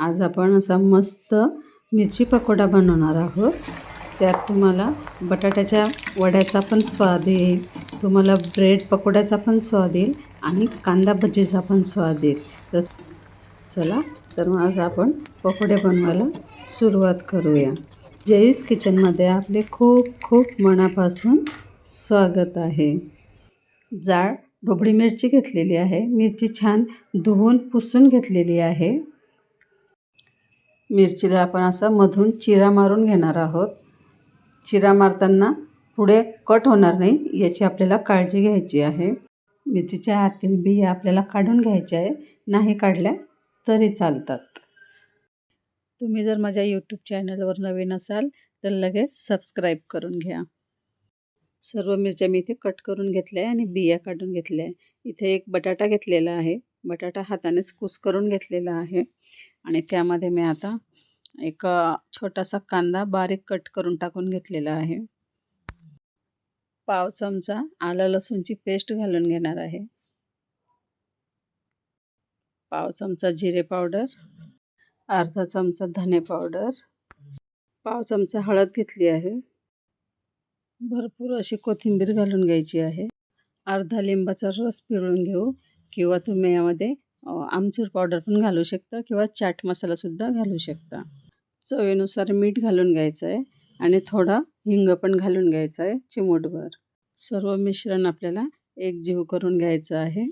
आज आपण असा मस्त मिरची पकोडा बनवणार आहोत. त्यात तुम्हाला बटाट्याच्या वड्याचा पण स्वाद येईल तुम्हाला ब्रेड पकोड्याचा पण स्वाद येईल आणि कांदा भजीचा पण स्वाद येईल. तर चला तर मग आज आपण पकोडे बनवायला सुरुवात करूया. जयूज किचनमध्ये आपले खूप खूप मनापासून स्वागत आहे. जाळ ढोबळी मिरची घेतलेली आहे. मिरची छान धुवून पुसून घेतलेली आहे. मिरचीला आपण असा मधून चिरा मारून घेणार आहोत. चिरा मारताना पुढे कट होणार नाही याची आपल्याला काळजी घ्यायची आहे. मिरचीच्या आतील बिया आपल्याला काढून घ्यायच्या आहे नाही काढल्या तरी चालतात. तुम्ही जर माझ्या यूट्यूब चॅनलवर नवीन असाल तर लगेच सबस्क्राईब करून घ्या. सर्व मिरच्या मी इथे कट करून घेतल्या आहे आणि बिया काढून घेतल्या आहे. इथे एक बटाटा घेतलेला आहे. बटाटा हातानेच कुस करून घेतलेला आहे. आणि त्यामध्ये मी आता एक छोटासा कांदा बारीक कट करून टाकून घेतलेला आहे. पाव चमचा आलं लसूणची पेस्ट घालून घेणार आहे. पाव चमचा जिरे पावडर अर्धा चमचा धने पावडर पाव चमचा हळद घेतली आहे. भरपूर अशी कोथिंबीर घालून घ्यायची आहे. अर्धा लिंबाचा रस पिळून घेऊ किंवा तुम्ही यामध्ये आमचूर पावडर पण घालू शकता किंवा चाट मसालासुद्धा घालू शकता. चवीनुसार मीठ घालून घ्यायचं आहे आणि थोडा हिंग पण घालून घ्यायचा आहे चिमूटभर. सर्व मिश्रण आपल्याला एकजीव करून घ्यायचं आहे.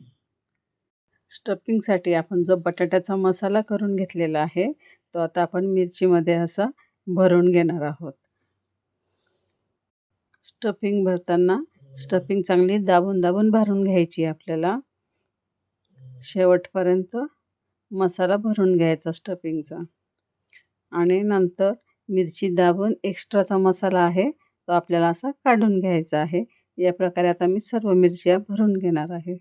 स्टफिंगसाठी आपण जो बटाट्याचा मसाला करून घेतलेला आहे तो आता आपण मिरचीमध्ये असा भरून घेणार आहोत. स्टफिंग भरताना स्टफिंग चांगली दाबून दाबून भरून घ्यायची आपल्याला. शेवटपर्यंत मसाला भरून घ्यायचा स्टफिंगचा आणि नंतर मिरची दाबून एक्स्ट्राचा मसाला आहे तो आपल्याला असा काढून घ्यायचा आहे. या प्रकारे आता मी सर्व मिरच्या भरून घेणार आहे.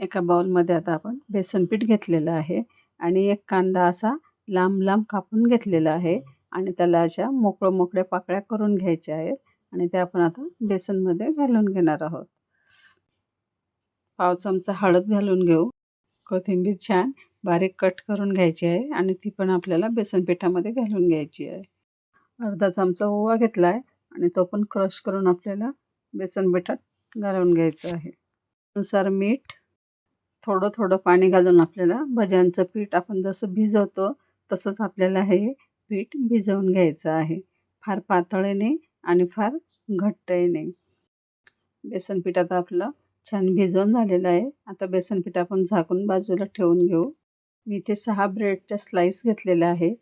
एका बाउलमध्ये आता आपण बेसन पीठ घेतलेलं आहे आणि एक कांदा असा लांब लांब कापून घेतलेला आहे आणि त्याला अशा मोकळं मोकळ्या पाकळ्या करून घ्यायच्या आहेत आणि त्या आपण आता बेसनमध्ये घालून घेणार आहोत. पाव चमचा हळद घालून घेऊ. कोथिंबीर छान बारीक कट करून घ्यायची आहे आणि ती पण आपल्याला बेसन पिठामध्ये घालून घ्यायची आहे. अर्धा चमचा ओवा घेतला आहे आणि तो पण क्रश करून आपल्याला बेसन पिठात घालून घ्यायचं आहे. नुसार मीठ थोडं थोडं पाणी घालून आपल्याला भज्यांचं पीठ आपण जसं भिजवतो तसंच आपल्याला हे पीठ भिजवून घ्यायचं आहे. फार पातळीने नाही आणि फार घट्टही नाही. बेसन पिठात आपलं छान भिजवून झालेलं आहे. आता बेसन पीठ आपण झाकून बाजूला ठेवून घेऊ. मी इथे सहा ब्रेडच्या स्लाईस घेतलेल्या आहे.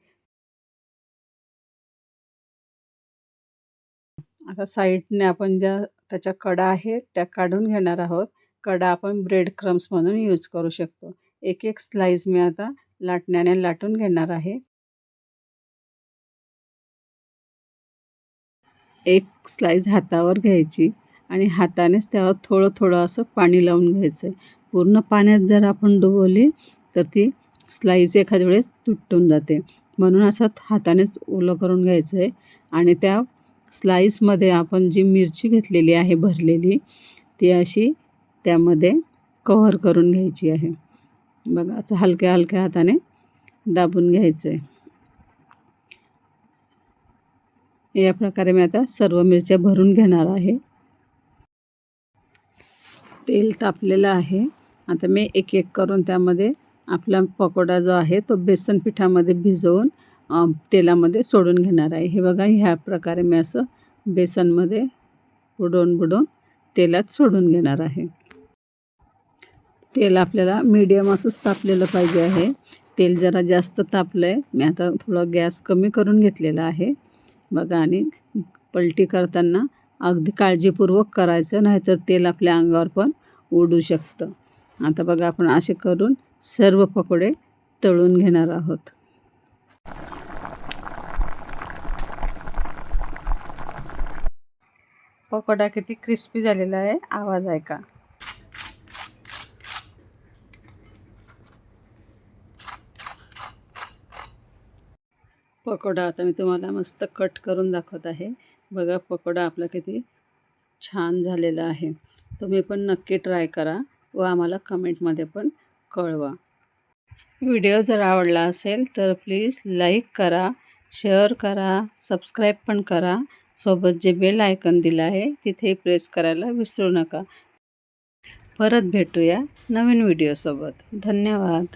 आता साईडने आपण ज्या त्याच्या कडा आहेत त्या काढून घेणार आहोत. कडा आपण ब्रेड क्रम्स म्हणून यूज करू शकतो. एक एक स्लाईस मी आता लाटण्याने लाटून घेणार आहे. एक स्लाईस हातावर घ्यायची. आणि हातानेच त्यावर थोडं थोडं असं पाणी लावून घ्यायचं आहे पूर्ण पाण्यात जर आपण डुबवली तर ती स्लाईस एखाद्या वेळेस तुटून जाते. म्हणून असं हातानेच ओलं करून घ्यायचं आहे आणि त्या स्लाईसमध्ये आपण जी मिरची घेतलेली आहे भरलेली ती अशी त्यामध्ये कव्हर करून घ्यायची आहे. बघा असं हलक्या हलक्या हाताने दाबून घ्यायचं आहे या प्रकारे मी आता सर्व मिरच्या भरून घेणार आहे. तेल तापलेलं आहे. आता मी एक एक करून त्यामध्ये आपला पकोडा जो आहे तो बेसन पिठामध्ये भिजवून तेलामध्ये सोडून घेणार आहे. हे बघा ह्या प्रकारे मी असं बेसनमध्ये बुडवून बुडवून तेलात सोडून घेणार आहे. तेल आपल्याला मीडियम असंच तापलेलं पाहिजे आहे. तेल जरा जास्त तापलं आहे मी आता थोडं गॅस कमी करून घेतलेला आहे. बघा आणि पलटी करताना अगदी काळजीपूर्वक करायचं नाहीतर तेल आपल्या अंगावर पण उडू शकतं. आता बघा आपण असे करून सर्व पकोडे तळून घेणार आहोत. पकोडा किती क्रिस्पी झालेला आहे आवाज ऐका. पकोडा आता मी तुम्हाला मस्त कट करून दाखवत आहे. बघा पकोडा आपला किती छान झालेला आहे. तुम्ही पण नक्की ट्राय करा व आम्हाला कमेंटमध्ये पण कळवा. व्हिडिओ जर आवडला असेल तर प्लीज लाईक करा शेअर करा सबस्क्राईब पण करा. सोबत जे बेल आयकन दिलं आहे तिथे प्रेस करायला विसरू नका. परत भेटूया नवीन व्हिडिओसोबत. धन्यवाद.